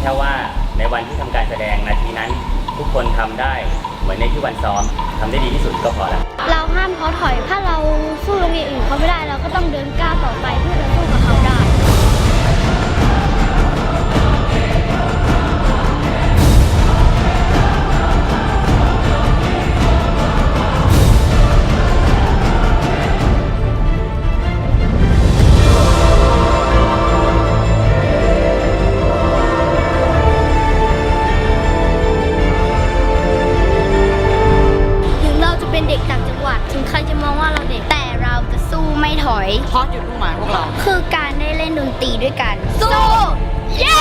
แค่ว่าในวันที่ทำการแสดงนาทีนั้น ทุกคนทำได้เหมือนในที่วันซ้อมทำได้ดีที่สุดก็พอแล้ว เราห้ามเขาถอยถ้าเราสู้โรงเรียนอื่นเขาไม่ได้เราก็ต้องเดินก้าวต่อไป อย เพราะจุดมุ่งหมายพวกเรา คือการได้เล่นดนตรีด้วยกัน สู้ เย้